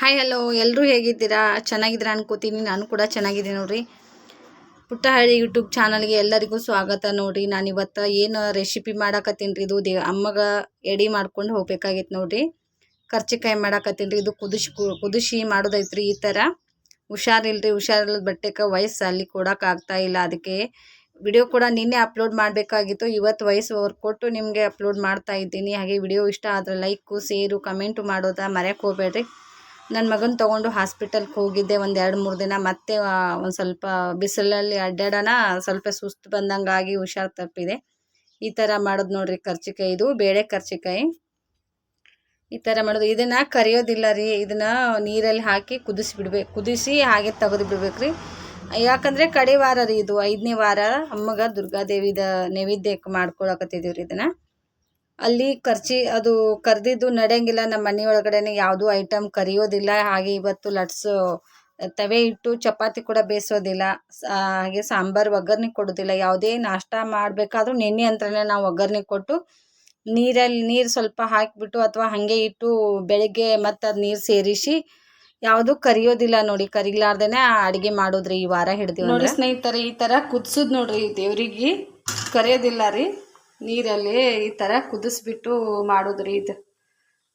Hi hello ಎಲ್ಲರೂ ಹೇಗಿದ್ದೀರಾ? ಚೆನ್ನಾಗಿದ್ದೀರಾ ಅನ್ಕೋತೀನಿ. ನಾನು ಕೂಡ ಚೆನ್ನಾಗಿದ್ದೀನಿ ನೋಡ್ರಿ. ಪುಟ್ಟಹಳ್ಳಿ ಯೂಟ್ಯೂಬ್ ಚಾನಲ್ಗೆ ಎಲ್ಲರಿಗೂ ಸ್ವಾಗತ ನೋಡ್ರಿ. ನಾನು ಇವತ್ತು ಏನು ರೆಸಿಪಿ ಮಾಡಾಕತ್ತೀನಿ ರೀ? ಇದು ದೇ ಅಮ್ಮಗ ಎಡಿ ಮಾಡ್ಕೊಂಡು ಹೋಗ್ಬೇಕಾಗಿತ್ತು ನೋಡ್ರಿ. ಖರ್ಚಿಕಾಯಿ ಮಾಡಾಕತ್ತೀನಿ ರೀ. ಇದು ಕುದಿಸಿ ಕುದಿಸಿ ಮಾಡೋದೈತ್ರಿ ಈ ಥರ ಹುಷಾರಿಲ್ರಿ ಹುಷಾರಿಲ್ಲದ ಬಟ್ಟೆಗೆ ವಯಸ್ಸು ಅಲ್ಲಿ ಕೊಡೋಕ್ಕಾಗ್ತಾ ಇಲ್ಲ. ಅದಕ್ಕೆ ವಿಡಿಯೋ ಕೂಡ ನಿನ್ನೆ ಅಪ್ಲೋಡ್ ಮಾಡಬೇಕಾಗಿತ್ತು. ಇವತ್ತು ವಯಸ್ಸು ಅವ್ರು ಕೊಟ್ಟು ನಿಮಗೆ ಅಪ್ಲೋಡ್ ಮಾಡ್ತಾ ಇದ್ದೀನಿ. ಹಾಗೆ ವಿಡಿಯೋ ಇಷ್ಟ ಆದರೆ ಲೈಕು ಸೇರು ಕಮೆಂಟು ಮಾಡೋದ ಮರೆಯೋಕೆ ಹೋಗ್ಬೇಡ್ರಿ. ನನ್ನ ಮಗನ ತಗೊಂಡು ಹಾಸ್ಪಿಟಲ್ಗೆ ಹೋಗಿದ್ದೆ ಒಂದು ಎರಡು ಮೂರು ದಿನ. ಮತ್ತೆ ಒಂದು ಸ್ವಲ್ಪ ಬಿಸಿಲಲ್ಲಿ ಅಡ್ಡಾಡೋಣ ಸ್ವಲ್ಪ ಸುಸ್ತು ಬಂದಂಗಾಗಿ ಹುಷಾರು ತಪ್ಪಿದೆ. ಈ ಥರ ಮಾಡೋದು ನೋಡ್ರಿ ಕರ್ಚಿಕಾಯಿ ಇದು, ಬೇಳೆ ಕರ್ಚಿಕಾಯಿ. ಈ ಥರ ಮಾಡೋದು. ಇದನ್ನು ಕರಿಯೋದಿಲ್ಲ ರೀ. ಇದನ್ನು ನೀರಲ್ಲಿ ಹಾಕಿ ಕುದಿಸಿ ಬಿಡ್ಬೇಕು ಕುದಿಸಿ ಹಾಗೆ ತೆಗೆದು ಬಿಡ್ಬೇಕು ರೀ ಯಾಕಂದರೆ ಕಡೆ ವಾರ ರೀ ಇದು. ಐದನೇ ವಾರ ಅಮ್ಮಗ ದುರ್ಗಾದೇವಿದ ನೈವೇದ್ಯಕ್ಕೆ ಮಾಡ್ಕೊಳಕತ್ತಿದ್ದೀವಿ ರೀ ಇದನ್ನು. ಅಲ್ಲಿ ಖರ್ಚಿ ಅದು ಕರೆದಿದ್ದು ನಡೆಯಂಗಿಲ್ಲ. ನಮ್ಮ ಮನೆ ಒಳಗಡೆನೆ ಯಾವುದೂ ಐಟಮ್ ಕರಿಯೋದಿಲ್ಲ. ಹಾಗೆ ಇವತ್ತು ಲಟ್ಸು ತವೆ ಇಟ್ಟು ಚಪಾತಿ ಕೂಡ ಬೇಯಿಸೋದಿಲ್ಲ. ಹಾಗೆ ಸಾಂಬಾರು ಒಗ್ಗರಣೆ ಕೊಡೋದಿಲ್ಲ. ಯಾವುದೇ ನಾಷ್ಟ ಮಾಡಬೇಕಾದ್ರೂ ನೆನೆ ಅಂತಲೇ ನಾವು ಒಗ್ಗರಣೆ ಕೊಟ್ಟು ನೀರಲ್ಲಿ ನೀರು ಸ್ವಲ್ಪ ಹಾಕಿಬಿಟ್ಟು ಅಥವಾ ಹಾಗೆ ಇಟ್ಟು ಬೆಳಗ್ಗೆ ಮತ್ತು ಅದು ನೀರು ಸೇರಿಸಿ ಯಾವುದು ಕರಿಯೋದಿಲ್ಲ ನೋಡಿ. ಕರಿಲಾರ್ದೇನೆ ಅಡುಗೆ ಮಾಡೋದ್ರಿ ಈ ವಾರ ಹಿಡ್ದೀವಿ ನೋಡಿ ಸ್ನೇಹಿತರೆ, ಈ ಥರ ಕುದಿಸೋದು ನೋಡ್ರಿ ದೇವ್ರಿಗೆ. ಕರಿಯೋದಿಲ್ಲ ರೀ. ನೀರಲ್ಲಿ ಈ ಥರ ಕುದಿಸ್ಬಿಟ್ಟು ಮಾಡೋದ್ರಿ ಇದು.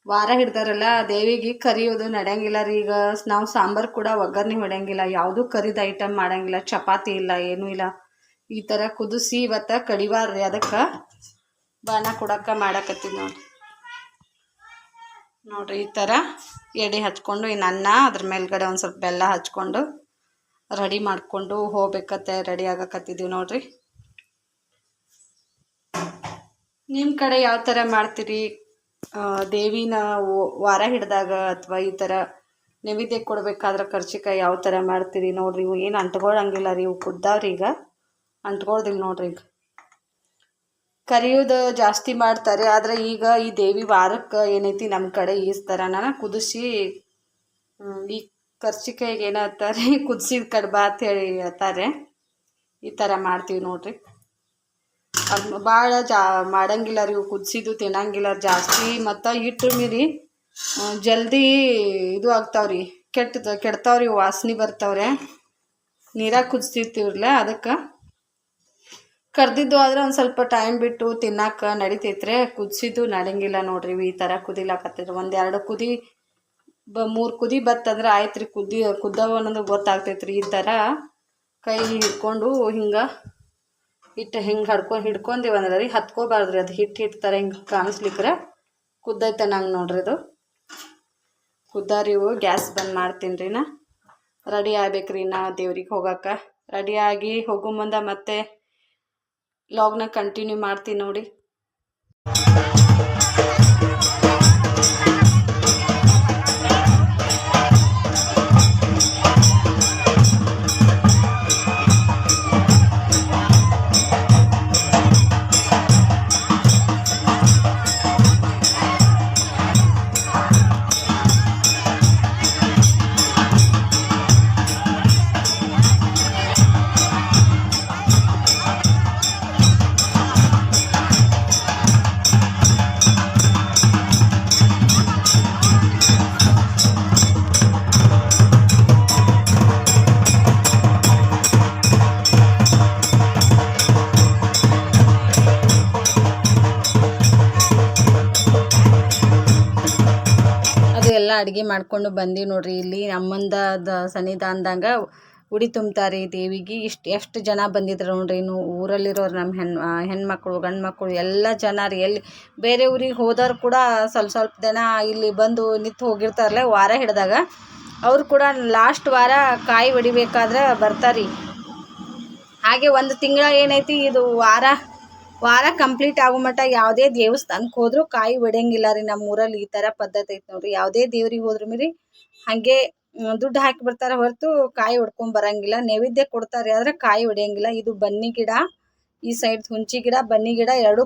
ವಾರ ಹಿಡ್ದಾರಲ್ಲ, ದೇವಿಗೆ ಕರಿಯೋದು ನಡೆಯಂಗಿಲ್ಲ ರೀ. ಈಗ ನಾವು ಸಾಂಬಾರು ಕೂಡ ಒಗ್ಗರಣೆ ಹೊಡೆಯಂಗಿಲ್ಲ ಯಾವುದೂ ಕರಿದ ಐಟಮ್ ಮಾಡಂಗಿಲ್ಲ, ಚಪಾತಿ ಇಲ್ಲ, ಏನೂ ಇಲ್ಲ. ಈ ಥರ ಕುದಿಸಿ ಇವತ್ತು ರೀ ಅದಕ್ಕೆ ಬಾಣ ಕೊಡಕ್ಕೆ ಮಾಡಕತ್ತೀವಿ ನೋಡಿ ನೋಡಿರಿ, ಈ ಥರ ಎಡೆ ಹಚ್ಕೊಂಡು ಇನ್ನು ಅನ್ನ ಅದ್ರ ಮೇಲ್ಗಡೆ ಒಂದು ಸ್ವಲ್ಪ ಬೆಲ್ಲ ಹಚ್ಕೊಂಡು, ರೆಡಿ ಮಾಡಿಕೊಂಡು ಹೋಗ್ಬೇಕತ್ತೆ, ರೆಡಿ ಆಗಕತ್ತಿದ್ದೀವಿ ನೋಡ್ರಿ. ನಿಮ್ಮ ಕಡೆ ಯಾವ ಥರ ಮಾಡ್ತೀರಿ? ದೇವಿನ ವಾರ ಹಿಡಿದಾಗ ಅಥವಾ ಈ ಥರ ನೈವೇದ್ಯ ಕೊಡಬೇಕಾದ್ರೆ ಕರ್ಚಿಕಾಯಿ ಯಾವ ಥರ ಮಾಡ್ತೀರಿ ನೋಡ್ರಿ. ಇವು ಏನು ಅಂಟ್ಕೊಳಂಗಿಲ್ಲ ರೀ, ಇವು ಕುದ್ದಾವ್ರಿ ಈಗ. ಅಂಟ್ಕೊಳ್ದಿಲ್ಲ ನೋಡ್ರಿ ಈಗ. ಕರಿಯೋದು ಜಾಸ್ತಿ ಮಾಡ್ತಾರೆ, ಆದರೆ ಈಗ ಈ ದೇವಿ ವಾರಕ್ಕೆ ಏನೈತಿ ನಮ್ಮ ಕಡೆ ಈ ಥರನ ಕುದಿಸಿ ಈ ಕರ್ಚಿಕಾಯಿಗೆ ಏನಾಗ್ತಾರೆ ಕುದಿಸಿದ ಕಡ್ಬಾ ಅಂತ ಹೇಳಿ ಹೇಳ್ತಾರೆ. ಈ ಥರ ಮಾಡ್ತೀವಿ ನೋಡ್ರಿ. ಭಾಳ ಜಾ ಮಾಡಂಗಿಲ್ಲ ರೀ ಕುದಿಸಿದ್ದು, ತಿನ್ನಂಗಿಲ್ಲ ಜಾಸ್ತಿ. ಮತ್ತು ಹಿಟ್ಟು ಮೀರಿ ಜಲ್ದಿ ಇದು ಆಗ್ತಾವ್ರಿ ಕೆಟ್ಟ ಕೆಡ್ತಾವ್ರಿ ವಾಸನೆ ಬರ್ತಾವ್ರೆ. ನೀರಾಗ ಕುದಿಸ್ತಿರ್ತೀವ್ರಲ್ಲ ಅದಕ್ಕೆ. ಕರ್ದಿದ್ದು ಆದ್ರೆ ಒಂದು ಸ್ವಲ್ಪ ಟೈಮ್ ಬಿಟ್ಟು ತಿನ್ನಕ್ಕೆ ನಡಿತೈತ್ರೆ, ಕುದಿಸಿದ್ದು ನಡಂಗಿಲ್ಲ ನೋಡ್ರಿ, ಈ ಥರ ಕುದಿಲಾಕತ್ತೈತ್ರಿ. ಒಂದು ಎರಡು ಕುದಿ, ಬ, ಮೂರು ಕುದಿ ಬತ್ತಂದ್ರೆ ಆಯ್ತು ರೀ ಕುದಿ, ಕುದ್ದವ ಅನ್ನೋದು ಗೊತ್ತಾಗ್ತೈತೆ ರೀ ಈ ಥರ ಕೈ ಹಿಡ್ಕೊಂಡು ಹಿಂಗೆ ಹಿಟ್ಟು ಹಿಂಗೆ ಹಡ್ಕೊಂಡು ಹಿಡ್ಕೊಂಡಿವಂದ್ರೆ ರೀ ಹತ್ಕೋಬಾರ್ದು ರೀ ಅದು ಹಿಟ್ಟು ಹಿಟ್ಟು ಥರ ಹಿಂಗೆ ಕಾಣಿಸ್ಲಿಕ್ರೆ. ಕುದ್ದೈತೆ ನಂಗೆ ನೋಡ್ರಿ ಅದು ಗ್ಯಾಸ್ ಬಂದ್ ಮಾಡ್ತೀನಿ ರೀ ನಾ. ರೆಡಿ ಆಗ್ಬೇಕ್ರಿ ನಾ ದೇವ್ರಿಗೆ ಹೋಗಕ್ಕೆ ರೆಡಿಯಾಗಿ ಹೋಗೋ ಮುಂದೆ ಮತ್ತೆ ಲಾಗ್ನ ಕಂಟಿನ್ಯೂ ಮಾಡ್ತೀನಿ ನೋಡಿ. ಅಡುಗೆ ಮಾಡ್ಕೊಂಡು ಬಂದೀವಿ ನೋಡ್ರಿ. ಇಲ್ಲಿ ನಮ್ಮಂದದ ಸನ್ನಿಧಾನದಾಗ ಉಡಿ ತುಂಬ್ತಾರೆ ದೇವಿಗೆ. ಇಷ್ಟು, ಎಷ್ಟು ಜನ ಬಂದಿದ್ರು ನೋಡ್ರಿ. ಇನ್ನು ಊರಲ್ಲಿರೋರು ನಮ್ಮ ಹೆಣ್ಣು ಹೆಣ್ಮಕ್ಳು ಗಂಡು ಮಕ್ಕಳು ಎಲ್ಲ ಜನ ರೀ. ಎಲ್ಲಿ ಬೇರೆ ಊರಿಗೆ ಹೋದವ್ರು ಕೂಡ ಸ್ವಲ್ಪ ಸ್ವಲ್ಪ ಜನ ಇಲ್ಲಿ ಬಂದು ನಿಂತು ಹೋಗಿರ್ತಾರಲ್ಲ, ವಾರ ಹಿಡಿದಾಗ ಅವ್ರು ಕೂಡ ಲಾಸ್ಟ್ ವಾರ ಕಾಯಿ ಹೊಡಿಬೇಕಾದ್ರೆ ಬರ್ತಾರೆ. ಹಾಗೆ ಒಂದು ತಿಂಗಳ ಏನೈತಿ ಇದು ವಾರ? ವಾರ ಕಂಪ್ಲೀಟ್ ಆಗೋ ಮಟ್ಟ ಯಾವುದೇ ದೇವಸ್ಥಾನಕ್ಕೆ ಹೋದ್ರೂ ಕಾಯಿ ಬಿಡಂಗಿಲ್ಲ ರೀ ನಮ್ಮ ಊರಲ್ಲಿ ಈ ಥರ ಪದ್ಧತಿ ಐತೆ ನೋಡ್ರಿ. ಯಾವುದೇ ದೇವ್ರಿಗೆ ಹೋದ್ರು ಮೀರಿ ಹಾಗೆ ದುಡ್ಡು ಹಾಕಿ ಬರ್ತಾರೆ ಹೊರತು ಕಾಯಿ ಹೊಡ್ಕೊಂಡ್ ಬರಂಗಿಲ್ಲ. ನೈವೇದ್ಯ ಕೊಡ್ತಾರೆ ಆದ್ರೆ ಕಾಯಿ ಹೊಡೆಯಂಗಿಲ್ಲ. ಇದು ಬನ್ನಿ ಗಿಡ, ಈ ಸೈಡ್ ಹುಂಚಿ ಗಿಡ, ಬನ್ನಿ ಗಿಡ ಎರಡು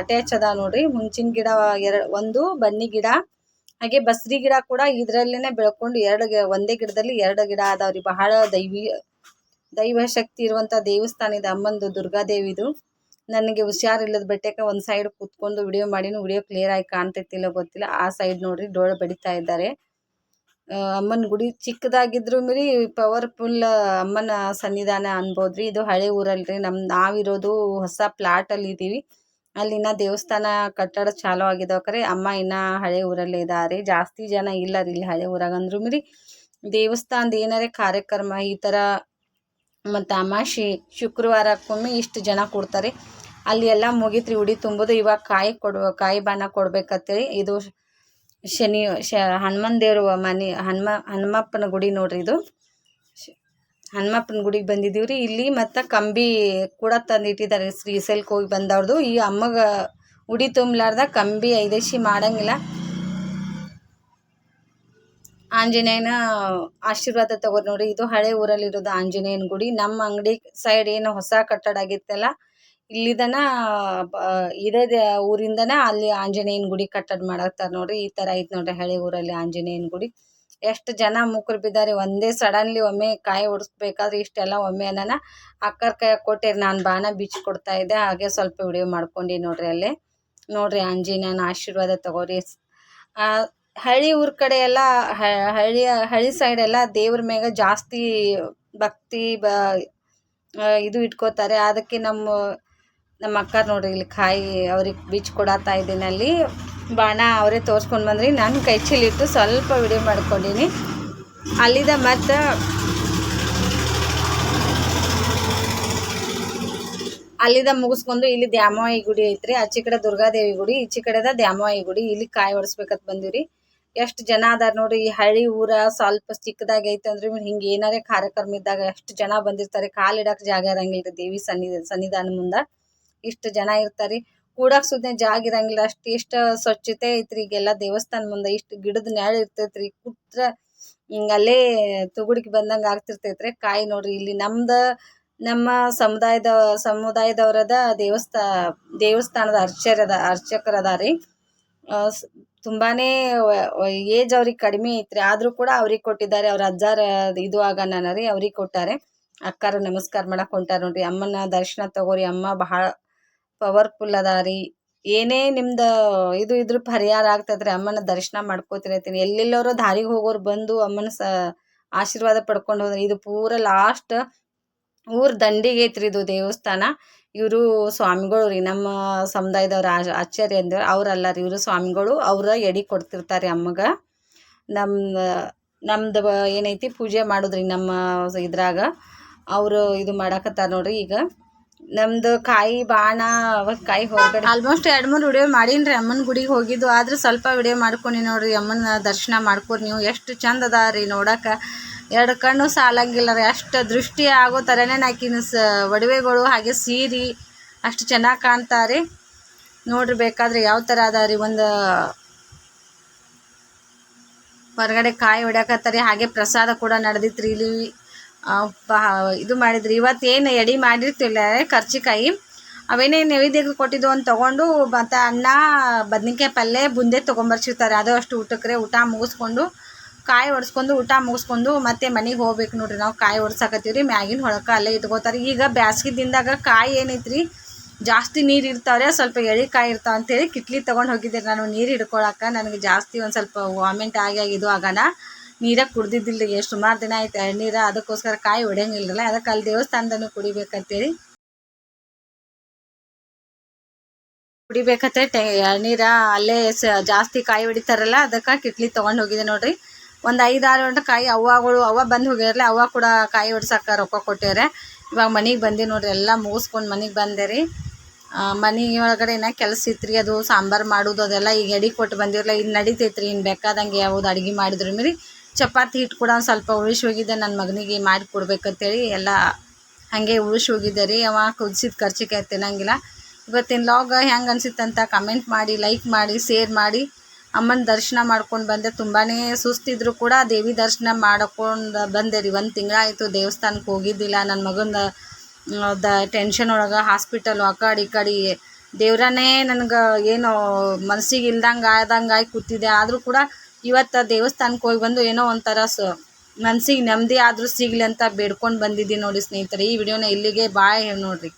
ಅಟ್ಯಾಚ್ ಅದ ನೋಡ್ರಿ. ಹುಂಚಿನ ಗಿಡ ಒಂದು, ಬನ್ನಿ ಗಿಡ, ಹಾಗೆ ಬಸ್ರಿ ಗಿಡ ಕೂಡ ಇದರಲ್ಲೇ ಬೆಳ್ಕೊಂಡು ಎರಡು ಒಂದೇ ಗಿಡದಲ್ಲಿ ಎರಡು ಗಿಡ ಅದಾವ್ರಿ. ಬಹಳ ದೈವಿ, ದೈವ ಶಕ್ತಿ ಇರುವಂಥ ದೇವಸ್ಥಾನ ಇದೆ. ಅಮ್ಮಂದು ದುರ್ಗಾದೇವಿದು. ನನಗೆ ಹುಷಾರಿಲ್ಲದ ಬೆಟ್ಟಕ್ಕೆ ಒಂದು ಸೈಡ್ ಕೂತ್ಕೊಂಡು ವಿಡಿಯೋ ಮಾಡಿನೂ ವಿಡಿಯೋ ಕ್ಲಿಯರ್ ಆಗಿ ಕಾಣ್ತೈತಿಲ್ಲ ಗೊತ್ತಿಲ್ಲ. ಆ ಸೈಡ್ ನೋಡ್ರಿ ಡೋಳು ಬಡಿತಾ ಇದ್ದಾರೆ. ಅಮ್ಮನ ಗುಡಿ ಚಿಕ್ಕದಾಗಿದ್ರು ಮೇರಿ ಪವರ್ಫುಲ್ ಅಮ್ಮನ ಸನ್ನಿಧಾನ ಅನ್ಬೋದ್ರಿ. ಇದು ಹಳೆ ಊರಲ್ರಿ. ನಮ್ಮ ನಾವಿರೋದು ಹೊಸ ಪ್ಲಾಟಲ್ಲಿ ಇದ್ದೀವಿ ಅಲ್ಲಿನ ದೇವಸ್ಥಾನ ಕಟ್ಟಡ ಚಾಲು ಆಗಿದಾವ ಖರೆ ಅಮ್ಮ ಇನ್ನ ಹಳೆ ಊರಲ್ಲೇ ಇದಾರೆ. ಜಾಸ್ತಿ ಜನ ಇಲ್ಲ ಇಲ್ಲಿ ಹಳೆ ಊರಾಗ ಅಂದ್ರು ಮೇರಿ. ದೇವಸ್ಥಾನದ ಏನಾರೇ ಕಾರ್ಯಕ್ರಮ ಈ ಥರ ಮತ್ತು ಅಮಾಶಿ ಶುಕ್ರವಾರಕ್ಕೊಮ್ಮೆ ಇಷ್ಟು ಜನ ಕೊಡ್ತಾರೆ. ಅಲ್ಲಿ ಎಲ್ಲ ಮುಗೀತ್ರಿ, ಉಡಿ ತುಂಬೋದು. ಇವಾಗ ಕಾಯಿ ಕೊಡುವ, ಕಾಯಿ ಬಾಣ ಕೊಡ್ಬೇಕಂತೇಳಿ ಇದು ಶನಿ, ಶ, ಹನುಮನ್ ದೇವ್ರ ಮನೆ, ಹನುಮ, ಹನುಮಪ್ಪನ ಗುಡಿ ನೋಡ್ರಿ ಇದು. ಹನುಮಪ್ಪನ ಗುಡಿಗೆ ಬಂದಿದ್ದೀವಿ ರೀ. ಇಲ್ಲಿ ಮತ್ತು ಕಂಬಿ ಕೂಡ ತಂದಿಟ್ಟಿದ್ದಾರೆ ಶ್ರೀಸೈಲ್ಗೆ ಹೋಗಿ ಬಂದವ್ರದ್ದು ಈ ಅಮ್ಮಗ ಉಡಿ ತುಂಬಲಾರ್ದ ಕಂಬಿ ಐದೇಶಿ ಮಾಡಂಗಿಲ್ಲ. ಆಂಜನೇಯನ ಆಶೀರ್ವಾದ ತಗೋರಿ ನೋಡಿ. ಇದು ಹಳೆ ಊರಲ್ಲಿರೋದು ಆಂಜನೇಯನ ಗುಡಿ. ನಮ್ಮ ಅಂಗಡಿ ಸೈಡ್ ಏನು ಹೊಸ ಕಟ್ಟಡ ಆಗಿತ್ತಲ್ಲ, ಇಲ್ಲಿದನ ಇದೇ ಊರಿಂದನ ಅಲ್ಲಿ ಆಂಜನೇಯನ ಗುಡಿ ಕಟ್ಟಡ ಮಾಡಾಕ್ತಾರ ನೋಡ್ರಿ. ಈ ಥರ ಐತೆ ನೋಡ್ರಿ ಹಳೆ ಊರಲ್ಲಿ ಆಂಜನೇಯನ ಗುಡಿ. ಎಷ್ಟು ಜನ ಮುಕ್ರು ಬಿದ್ದಾರೆ, ಒಂದೇ ಸಡನ್ಲಿ ಒಮ್ಮೆ ಕಾಯಿ ಹೊಡಿಸ್ಬೇಕಾದ್ರೆ ಇಷ್ಟೆಲ್ಲ ಒಮ್ಮೆ ಅನ್ನ ಅಕ್ಕರ ಕೈ ಕೊಟ್ಟಿರಿ ನಾನು ಬಾಣ ಬೀಚ್ ಕೊಡ್ತಾ ಇದ್ದೆ, ಹಾಗೆ ಸ್ವಲ್ಪ ವಿಡಿಯೋ ಮಾಡ್ಕೊಂಡು ನೋಡ್ರಿ ಅಲ್ಲೇ. ನೋಡ್ರಿ ಆಂಜನೇಯನ ಆಶೀರ್ವಾದ ತಗೋರಿ. ಹಳ್ಳಿ ಊರ ಕಡೆ ಎಲ್ಲ ಹಳ್ಳಿ ಹಳ್ಳಿ ಸೈಡ್ ಎಲ್ಲ ದೇವ್ರ ಮ್ಯಾಗ ಜಾಸ್ತಿ ಭಕ್ತಿ ಬ ಇದು ಇಟ್ಕೋತಾರೆ. ಅದಕ್ಕೆ ನಮ್ಮ ನಮ್ಮ ಅಕ್ಕ ನೋಡ್ರಿ ಇಲ್ಲಿ ಕಾಯಿ ಅವ್ರಿಗೆ ಬೀಚ್ ಕೊಡತ್ತಾ ಇದ್ದೀನಿ ಅಲ್ಲಿ. ಬಾಣ ಅವರೇ ತೋರಿಸ್ಕೊಂಡು ಬಂದ್ರಿ. ನಾನು ಕೈ ಚೀಲಿಟ್ಟು ಸ್ವಲ್ಪ ವಿಡಿಯೋ ಮಾಡ್ಕೊಂಡೀನಿ. ಅಲ್ಲಿದ ಮತ್ತು ಅಲ್ಲಿದ ಮುಗಿಸ್ಕೊಂಡು ಇಲ್ಲಿ ದ್ಯಾಮವಾಯಿ ಗುಡಿ ಐತ್ರಿ. ಆಚೆ ಕಡೆ ದುರ್ಗಾದೇವಿ ಗುಡಿ, ಈಚೆ ಕಡೆದ ದ್ಯಾಮವಾಯಿ ಗುಡಿ. ಇಲ್ಲಿ ಕಾಯಿ ಹೊಡ್ಸ್ಬೇಕಂತ ಬಂದಿವ್ರಿ. ಎಷ್ಟು ಜನ ಅದಾರ ನೋಡ್ರಿ, ಈ ಹಳ್ಳಿ ಊರ ಸ್ವಲ್ಪ ಚಿಕ್ಕದಾಗಿ ಐತೆ ಅಂದ್ರೆ ಹಿಂಗೆ ಏನಾರೇ ಕಾರ್ಯಕ್ರಮ ಇದ್ದಾಗ ಎಷ್ಟು ಜನ ಬಂದಿರ್ತಾರೆ ಕಾಲಿಡಕ್ಕೆ ಜಾಗ ಇರಂಗಿಲ್ಲ ದೇವಿ ಸನ್ನಿ ಸನ್ನಿಧಾನ ಮುಂದ. ಇಷ್ಟು ಜನ ಇರ್ತಾರೆ, ಕೂಡಕ್ ಸುದ್ನೆ ಜಾಗ ಇರಂಗಿಲ್ಲ, ಅಷ್ಟು ಎಷ್ಟು ಸ್ವಚ್ಛತೆ ಐತ್ರಿ ಈಗೆಲ್ಲ ದೇವಸ್ಥಾನ ಮುಂದೆ, ಇಷ್ಟು ಗಿಡದ ನೆಳ ಇರ್ತೈತ್ರಿ, ಕುತ್ರ ಅಲ್ಲೇ ತುಗುಡಿಗೆ ಬಂದಂಗ ಆಗ್ತಿರ್ತೈತ್ರಿ. ಕಾಯಿ ನೋಡ್ರಿ, ಇಲ್ಲಿ ನಮ್ದ, ನಮ್ಮ ಸಮುದಾಯದ, ಸಮುದಾಯದವರದ ದೇವಸ್ಥಾ, ದೇವಸ್ಥಾನದ ಅರ್ಚರದ, ಅರ್ಚಕರದಾರಿ. ತುಂಬಾನೇ ಏಜ್ ಅವ್ರಿಗೆ ಕಡಿಮೆ ಐತ್ರಿ ಆದ್ರೂ ಕೂಡ ಅವ್ರಿಗೆ ಕೊಟ್ಟಿದ್ದಾರೆ. ಅವ್ರ ಅಜ್ಜಾರ ಇದು ಆಗನ ರೀ, ಅವ್ರಿಗೆ ಕೊಟ್ಟಾರೆ. ಅಕ್ಕಾರ ನಮಸ್ಕಾರ ಮಾಡಕ್ ಹೊಂಟಾರ ನೋಡ್ರಿ. ಅಮ್ಮನ ದರ್ಶನ ತಗೋರಿ ಅಮ್ಮ ಬಹಳ ಪವರ್ಫುಲ್ ಅದಾರಿ ಏನೇ ನಿಮ್ದು ಇದು ಇದ್ರ ಪರಿಹಾರ ಆಗ್ತದ್ರಿ ಅಮ್ಮನ ದರ್ಶನ ಮಾಡ್ಕೋತಿರತ್ತೀನಿ. ಎಲ್ಲೆಲ್ಲೋರು ದಾರಿಗೆ ಹೋಗೋರು ಬಂದು ಅಮ್ಮನ ಸ, ಆಶೀರ್ವಾದ ಪಡ್ಕೊಂಡು ಹೋದ್ರಿ ಇದು ಪೂರ ಲಾಸ್ಟ್ ಊರ್ ದಂಡಿಗೆ ಐತ್ರಿ ಇದು ದೇವಸ್ಥಾನ. ಇವರು ಸ್ವಾಮಿಗಳು ರೀ, ನಮ್ಮ ಸಮುದಾಯದವ್ರು ಆಚಾರ್ಯ ಅಂದ್ರೆ ಅವ್ರಲ್ಲ ರೀ, ಇವರು ಸ್ವಾಮಿಗಳು ಅವ್ರ ಎಡಿ ಕೊಡ್ತಿರ್ತಾರೆ ಅಮ್ಮಗ. ನಮ್ಮ ನಮ್ದು ಏನೈತಿ ಪೂಜೆ ಮಾಡೋದ್ರಿ ನಮ್ಮ ಇದ್ರಾಗ. ಅವರು ಇದು ಮಾಡಾಕತ್ತಾರ ನೋಡ್ರಿ ಈಗ. ನಮ್ದು ಕಾಯಿ ಬಾಣ ಕಾಯಿ ಹೊರಗಡೆ. ಆಲ್ಮೋಸ್ಟ್ ಎರಡು ಮೂರು ವಿಡಿಯೋ ಮಾಡೀನಿ ಅಮ್ಮನ ಗುಡಿಗೆ ಹೋಗಿದ್ದು. ಆದ್ರೆ ಸ್ವಲ್ಪ ವಿಡಿಯೋ ಮಾಡ್ಕೊಂಡು ನೋಡ್ರಿ ಅಮ್ಮನ ದರ್ಶನ ಮಾಡ್ಕೊರಿ ನೀವು. ಎಷ್ಟು ಚಂದ ಅದ ರೀ ನೋಡಕ. ಎರಡು ಕಣ್ಣು ಸಾಲಂಗಿಲ್ಲ ರೀ. ಅಷ್ಟು ದೃಷ್ಟಿ ಆಗೋ ಥರನೇ ನಾಕಿನ ಸ ಒಡವೆಗಳು ಹಾಗೆ ಸೀರೆ ಅಷ್ಟು ಚೆನ್ನಾಗಿ ಕಾಣ್ತಾರೆ ನೋಡ್ರಿ ಬೇಕಾದ್ರೆ ಯಾವ ಥರ ಅದ ರೀ ಒಂದು ಹೊರಗಡೆ ಕಾಯಿ ಹೊಡ್ಯಾಕತ್ತಾರಿ. ಹಾಗೆ ಪ್ರಸಾದ ಕೂಡ ನಡೆದಿತ್ರಿ ಇಲ್ಲಿ. ಆ, ಬ- ಇದು ಮಾಡಿದ್ರಿ. ಇವತ್ತೇನು ಎಡಿ ಮಾಡಿರ್ತಿಲ್ಲ ಕರ್ಚಿಕಾಯಿ. ಅವೇನೇ ನೈವೇದ್ಯಕ್ಕೆ ಕೊಟ್ಟಿದ್ದು ಅಂತ ತೊಗೊಂಡು ಮತ್ತು ಅನ್ನ ಬದ್ನಿಕಾಯಿ ಪಲ್ಯ ಬುಂದೆ ತೊಗೊಂಬರ್ಸಿರ್ತಾರೆ. ಅದು ಅಷ್ಟು ಊಟಕ್ಕೆ ಊಟ ಮುಗಿಸ್ಕೊಂಡು ಕಾಯಿ ಒಡ್ಸ್ಕೊಂಡು ಊಟ ಮುಗಿಸ್ಕೊಂಡು ಮತ್ತೆ ಮನೆಗೆ ಹೋಗ್ಬೇಕು ನೋಡ್ರಿ. ನಾವು ಕಾಯಿ ಒಡ್ಸಾಕತ್ತೀವಿ ರೀ, ಮ್ಯಾಗಿನ ಹೊಳಕ ಅಲ್ಲೇ ಇಟ್ಕೋತಾರೆ. ಈಗ ಬ್ಯಾಸ್ಗೆ ದಿನದಾಗ ಕಾಯಿ ಏನೈತ್ರಿ, ಜಾಸ್ತಿ ನೀರು ಇರ್ತಾವ್ರೆ, ಸ್ವಲ್ಪ ಎಳಿ ಕಾಯಿ ಇರ್ತಾವ ಅಂತೇಳಿ ಕಿಟ್ಲಿ ತೊಗೊಂಡು ಹೋಗಿದ್ದೆ ನಾನು. ನೀರು ಹಿಡ್ಕೊಳಕ್ಕೆ ನನಗೆ ಜಾಸ್ತಿ ಒಂದು ಸ್ವಲ್ಪ ವಾಮಿಂಟ್ ಆಗಿ ಆಗಿದ್ದು ಆಗೋಣ ನೀರಾಗ ಕುಡ್ದಿದ್ದಿಲ್ಲ ಎಷ್ಟು ಸುಮಾರು ದಿನ ಆಯ್ತು ಎಳ್ನೀರು. ಅದಕ್ಕೋಸ್ಕರ ಕಾಯಿ ಹೊಡೆಯಂಗಿಲ್ಲಲ್ಲ ಅದಕ್ಕೆ ಅಲ್ಲಿ ದೇವಸ್ಥಾನದನ್ನು ಕುಡಿಬೇಕಂತೇಳಿ. ಕುಡಿಬೇಕಂತ ಟೆ, ಎಳ್ನೀರ ಅಲ್ಲೇ ಸ, ಜಾಸ್ತಿ ಕಾಯಿ ಹೊಡಿತಾರಲ್ಲ, ಅದಕ್ಕೆ ಕಿಟ್ಲಿ ತೊಗೊಂಡು ಹೋಗಿದ್ದೆ ನೋಡ್ರಿ. ಒಂದು ಐದು ಆರು ಗಂಟೆ ಕಾಯಿ ಅವ್ವಾಗಳು, ಅವ್ವ ಬಂದು ಹೋಗ್ಯಾರಲ್ಲ ಅವ್ವ ಕೂಡ ಕಾಯಿ ಹೊಡ್ಸಕ್ಕೆ ರೊಕ್ಕ ಕೊಟ್ಟ್ಯಾರೆ ಇವಾಗ ಮನೆಗೆ ಬಂದಿ ನೋಡ್ರಿ, ಎಲ್ಲ ಮುಗಿಸ್ಕೊಂಡು ಮನೆಗೆ ಬಂದೆ ರೀ. ಮನೆ ಒಳಗಡೆ ಏನೋ ಕೆಲಸ ಇತ್ತು ಅದು ಸಾಂಬಾರು ಮಾಡೋದು, ಅದೆಲ್ಲ ಈಗ ಎಡಿ ಕೊಟ್ಟು ಬಂದಿರಲ್ಲ ಇನ್ನು ನಡಿತೈತೆ ರೀ ಇನ್ನು ಬೇಕಾದಂಗೆ ಯಾವುದು ಅಡುಗೆ ಮಾಡಿದ್ರು ಮೀರಿ. ಚಪಾತಿ ಹಿಟ್ಟು ಕೂಡ ಒಂದು ಸ್ವಲ್ಪ ಉಳಿಸಿ ಹೋಗಿದ್ದೆ ನನ್ನ ಮಗನಿಗೆ ಮಾಡಿ ಕೊಡ್ಬೇಕಂತೇಳಿ ಎಲ್ಲ ಹಾಗೆ ಉಳಿಸಿ ಹೋಗಿದ್ದೆ ರೀ. ಅವ ಕುದಿಸಿದ ಖರ್ಚಿಗೆ ತಿನ್ನಂಗಿಲ್ಲ. ಇವತ್ತಿನ ಲಾಗ್ ಹೆಂಗೆ ಅನ್ಸಿತ್ತಂತ ಕಮೆಂಟ್ ಮಾಡಿ ಲೈಕ್ ಮಾಡಿ ಶೇರ್ ಮಾಡಿ. ಅಮ್ಮನ ದರ್ಶನ ಮಾಡ್ಕೊಂಡು ಬಂದೆ. ತುಂಬಾ ಸುಸ್ತಿದ್ರು ಕೂಡ ದೇವಿ ದರ್ಶನ ಮಾಡ್ಕೊಂಡು ಬಂದೆ ರೀ. ಒಂದು ತಿಂಗಳಾಯಿತು ದೇವಸ್ಥಾನಕ್ಕೆ ಹೋಗಿದ್ದಿಲ್ಲ. ನನ್ನ ಮಗನ ದ ಟೆನ್ಷನ್ ಒಳಗೆ ಹಾಸ್ಪಿಟಲ್ ಆ ಕಡೆ ಈ ಕಡೆ. ದೇವ್ರನೇ ನನಗೆ ಏನು ಮನ್ಸಿಗೆ ಇಲ್ದಂಗೆ ಆದಂಗೆ ಆಗಿ ಕೂತಿದ್ದೆ ಆದರೂ ಕೂಡ ಇವತ್ತು ದೇವಸ್ಥಾನಕ್ಕೆ ಹೋಗಿ ಬಂದು ಏನೋ ಒಂಥರ ಸ, ಮನ್ಸಿಗೆ ನೆಮ್ಮದಿ ಆದರೂ ಸಿಗಲಿ ಅಂತ ಬೇಡ್ಕೊಂಡು ಬಂದಿದ್ದೀನಿ ನೋಡಿ ಸ್ನೇಹಿತರೆ. ಈ ವಿಡಿಯೋನ ಇಲ್ಲಿಗೆ ಬಾಯ್ ನೋಡಿರಿ.